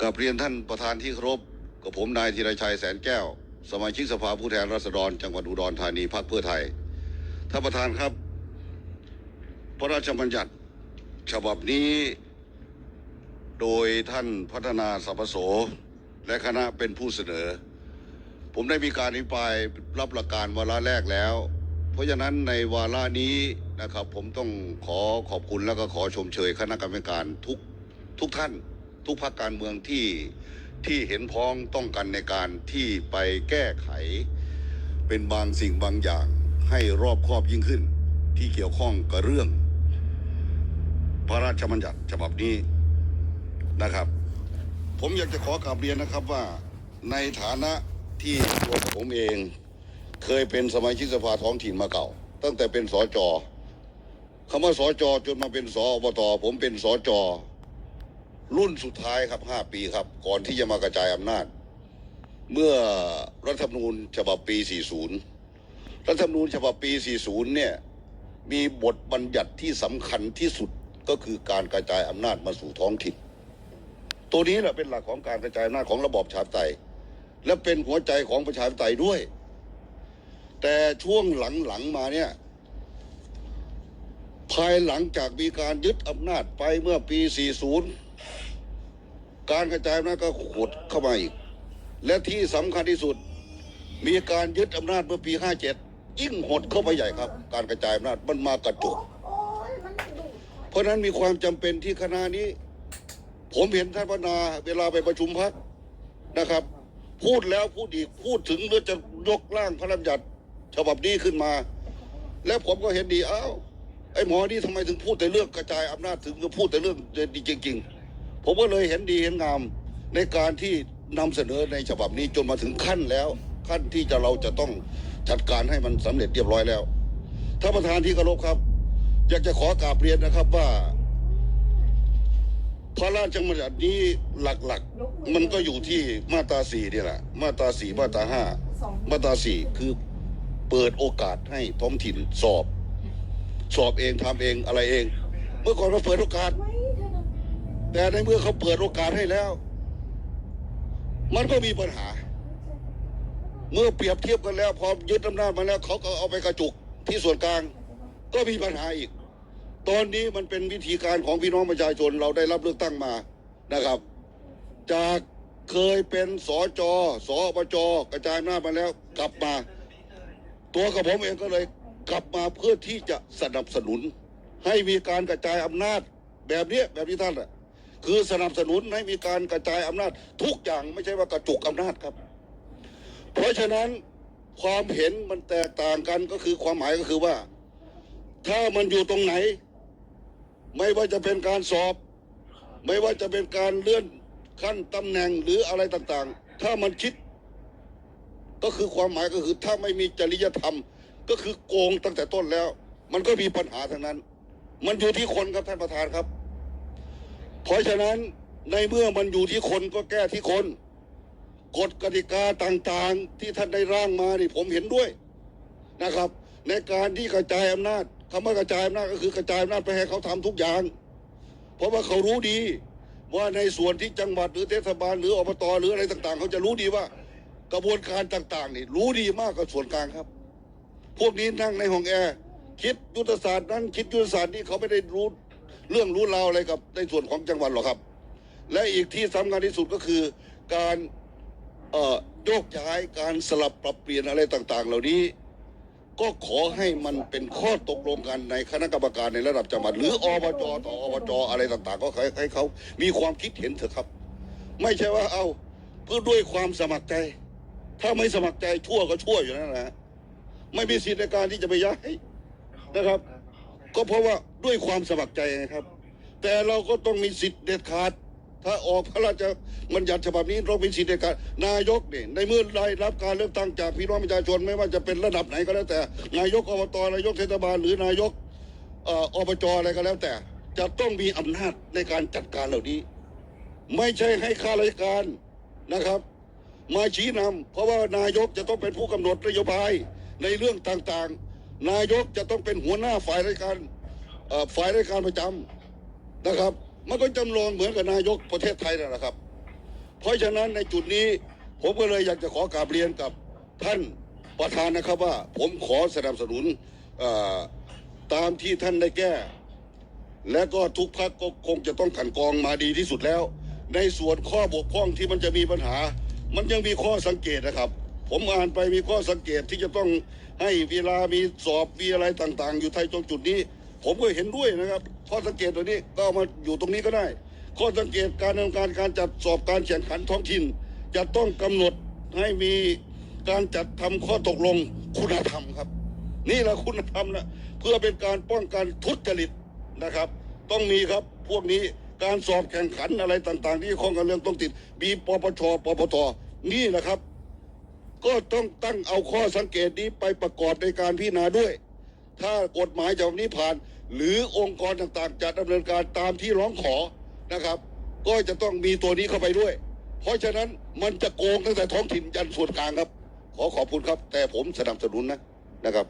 กับเรียนท่านประธานที่เคารพกับผมนายธีรชัยแสนแก้ว สมาชิกสภาผู้แทนราษฎร จังหวัดอุดรธานีพรรคเพื่อไทยท่านประธานครับ พระราชบัญญัติฉบับนี้ โดยท่านพัฒนาสัพพโส และคณะเป็นผู้เสนอ ผมได้มีการอภิปรายรับหลักการวาระแรกแล้ว เพราะฉะนั้นในวาระนี้นะครับ ผมต้องขอขอบคุณแล้วก็ขอชมเชยคณะกรรมการทุกทุกท่าน ทุกภาคการเมืองที่ที่เห็นพ้องต้องกันในการที่ไปแก้ไข เป็นบางสิ่งบางอย่างให้รอบครอบยิ่งขึ้น ที่เกี่ยวข้องกับเรื่อง พระราชบัญญัติฉบับนี้นะครับ ผมอยากจะขอกราบเรียนนะครับว่าในฐานะที่ตัวผมเองเคยเป็นสมาชิกสภาท้องถิ่นมาเก่า ตั้งแต่เป็นสจคำว่าสจจนมาเป็นสอบตผมเป็นสจ รุ่นสุดท้ายครับห้าปีครับ ก่อนที่จะมากระจายอำนาจ เมื่อรัฐธรรมนูญฉบับปี 40 รัฐธรรมนูญฉบับปี 40 เนี่ย มีบทบัญญัติที่สำคัญที่สุดก็คือการกระจายอำนาจมาสู่ท้องถิ่น ตัวนี้แหละเป็นหลักของการกระจายอำนาจของระบอบประชาธิปไตย และเป็นหัวใจของประชาธิปไตยด้วย แต่ช่วงหลังๆมาเนี่ยภายหลังจากมีการยึดอำนาจไปเมื่อปี 40 การกระจายอำนาจก็ขดเข้ามาอีก และที่สำคัญที่สุด มีการยึดอำนาจเมื่อปี 57 ยิ่งหดเข้าไปใหญ่ครับ การกระจายอำนาจมันมากระจุกเพราะฉะนั้นมีความจำเป็นที่คณะนี้ ผมเห็นท่านพนาเวลาไปประชุมพักนะครับ พูดแล้วพูดอีกพูดถึงเรื่องจะยกร่างพระราชบัญญัติฉบับนี้ขึ้นมา แล้วผมก็เห็นดีอ้าวไอ้หมอนี่ทำไมถึงพูดแต่เรื่องกระจายอำนาจถึงจะพูดแต่เรื่องดีจริงๆ ผมก็เลยเห็นดีเห็นงามในการที่นำเสนอในฉบับนี้จนมาถึงขั้นแล้ว ขั้นที่จะเราจะต้องจัดการให้มันสำเร็จเรียบร้อยแล้วท่านประธานที่เคารพครับ อยากจะขอกราบเรียนนะครับว่า พระราชบัญญัตินี้หลักๆ มันก็อยู่ที่มาตราสี่นี่แหละมาตราสี่มาตราห้ามาตราสี่คือเปิดโอกาสให้ท้องถิ่นสอบ สอบเองทำเองอะไรเอง เมื่อก่อนเราเปิดโอกาส แต่ในเมื่อเขาเปิดโอกาสให้แล้ว มันก็มีปัญหา เมื่อเปรียบเทียบกันแล้ว พอยึดอำนาจมาแล้วเขาก็เอาไปกระจุกที่ส่วนกลาง ก็มีปัญหาอีก ตอนนี้มันเป็นวิธีการของพี่น้องประชาชนเราได้รับเลือกตั้งมานะครับ จากเคยเป็นสอจอสอบจกระจายอำนาจมาแล้วกลับมา ตัวกับผมเองก็เลยกลับมาเพื่อที่จะสนับสนุน ให้มีการกระจายอำนาจแบบเนี้ยแบบที่ท่านอะ คือสนับสนุนให้มีการกระจายอำนาจทุกอย่างไม่ใช่ว่ากระจุกอำนาจครับ เพราะฉะนั้นความเห็นมันแตกต่างกันก็คือความหมายก็คือว่า ถ้ามันอยู่ตรงไหน ไม่ว่าจะเป็นการสอบ ไม่ว่าจะเป็นการเลื่อนขั้นตำแหน่งหรืออะไรต่างๆ ถ้ามันคิด ก็คือความหมายก็คือถ้าไม่มีจริยธรรม ก็คือโกงตั้งแต่ต้นแล้ว มันก็มีปัญหาทั้งนั้น มันอยู่ที่คนครับท่านประธานครับ เพราะฉะนั้นในเมื่อมันอยู่ที่คนก็แก้ที่คน กฎกติกาต่างๆ ที่ท่านได้ร่างมานี่ผมเห็นด้วยนะครับ ในการที่กระจายอำนาจคำว่ากระจายอำนาจก็คือกระจายอำนาจไปให้เขาทำทุกอย่าง เพราะว่าเขารู้ดีว่าในส่วนที่จังหวัดหรือเทศบาลหรืออบตหรืออะไรต่าง ๆ เขาจะรู้ดีว่ากระบวนการต่าง ๆ นี่รู้ดีมากกว่าส่วนกลางครับ พวกนี้นั่งในห้องแอร์คิดยุทธศาสตร์นั้นคิดยุทธศาสตร์นี้เขาไม่ได้รู้ เรื่องรู้ราวอะไรกับในส่วนของจังหวัดหรอกครับ และอีกที่สำคัญที่สุดก็คือการโยกย้ายการสลับปรับเปลี่ยนอะไรต่างๆ เหล่านี้ ก็ขอให้มันเป็นข้อตกลงกันในคณะกรรมการในระดับจังหวัด หรืออบจต่ออบจอะไรต่างๆ ก็ให้เขามีความคิดเห็นเถอะครับ ไม่ใช่ว่าเอาเพื่อด้วยความสมัครใจ ถ้าไม่สมัครใจชั่วก็ชั่วอยู่นั่นแหละไม่มีสิทธิในการที่จะไปย้ายนะครับ ก็เพราะว่าด้วยความสมัครใจไงครับ แต่เราก็ต้องมีสิทธิ์เด็ดขาด ถ้าออกพระราชบัญญัติฉบับนี้เรามีสิทธิ์ในการนายกเนี่ยในเมื่อได้รับการเลือกตั้งจากพี่น้องประชาชนไม่ว่าจะเป็นระดับไหนก็แล้วแต่ นายกอบตนายกเทศบาลหรือนายกเอ่ออบจอะไรก็แล้วแต่ จะต้องมีอำนาจในการจัดการเหล่านี้ ไม่ใช่ให้ข้าราชการนะครับ มาชี้นำเพราะว่านายกจะต้องเป็นผู้กำหนดนโยบายในเรื่องต่างๆ นายกจะต้องเป็นหัวหน้าฝ่ายราชการฝ่ายราชการประจำนะครับ มันก็จำลองเหมือนกับนายกประเทศไทยนั่นแหละครับ เพราะฉะนั้นในจุดนี้ผมก็เลยอยากจะขอกราบเรียนกับท่านประธานนะครับว่า ผมขอสนับสนุนตามที่ท่านได้แก้ และก็ทุกพักก็คงจะต้องกันกองมาดีที่สุดแล้ว ในส่วนข้อบกพร่องที่มันจะมีปัญหา มันยังมีข้อสังเกตนะครับ ผมอ่านไปมีข้อสังเกตที่จะต้องให้เวลามีสอบมีอะไรต่างๆ อยู่ไทยตรงจุดนี้ ผมก็เห็นด้วยนะครับ ข้อสังเกตตัวนี้ก็เอามาอยู่ตรงนี้ก็ได้ ข้อสังเกตการดำเนินการการจัดสอบการแข่งขันท้องถิ่น จะต้องกำหนดให้มีการจัดทำข้อตกลงคุณธรรมครับ นี่แหละคุณธรรมนะเพื่อเป็นการป้องกันทุจริตนะครับ ต้องมีครับพวกนี้การสอบแข่งขันอะไรต่างๆ ที่ข้องกับเรื่องต้องติดมีปปชปปทนี่นะครับ ก็ต้องตั้งเอาข้อสังเกตนี้ไปประกอบในการพิจารณาด้วย ถ้ากฎหมายจากนี้ผ่าน หรือองค์กรต่างๆจะดำเนินการตามที่ร้องขอนะครับ ก็จะต้องมีตัวนี้เข้าไปด้วย เพราะฉะนั้นมันจะโกงตั้งแต่ท้องถิ่นยันส่วนกลางครับ ขอขอบคุณครับ แต่ผมสนับสนุนนะนะครับ